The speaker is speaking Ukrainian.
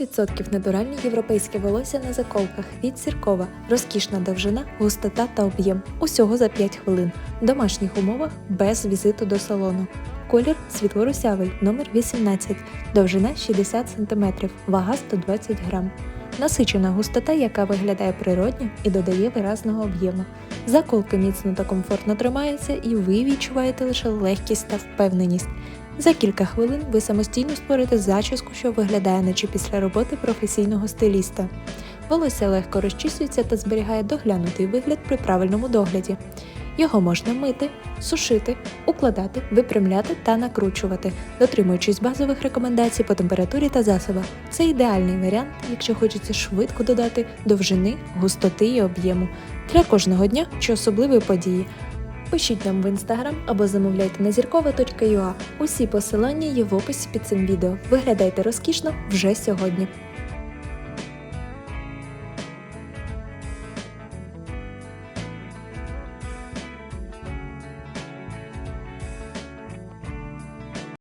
100% натуральні європейське волосся на заколках від Сіркова, розкішна довжина, густота та об'єм. Усього за 5 хвилин. В домашніх умовах без візиту до салону. Колір світло-русявий, номер 18, довжина 60 см, вага 120 грам. Насичена густота, яка виглядає природньо і додає виразного об'єму. Заколки міцно та комфортно тримаються, і ви відчуваєте лише легкість та впевненість. За кілька хвилин ви самостійно створите зачіску, що виглядає наче після роботи професійного стиліста. Волосся легко розчісується та зберігає доглянутий вигляд при правильному догляді. Його можна мити, сушити, укладати, випрямляти та накручувати, дотримуючись базових рекомендацій по температурі та засобах. Це ідеальний варіант, якщо хочеться швидко додати довжини, густоти і об'єму для кожного дня чи особливої події. Пишіть нам в інстаграм або замовляйте на зіркова.ua. Усі посилання є в описі під цим відео. Виглядайте розкішно вже сьогодні.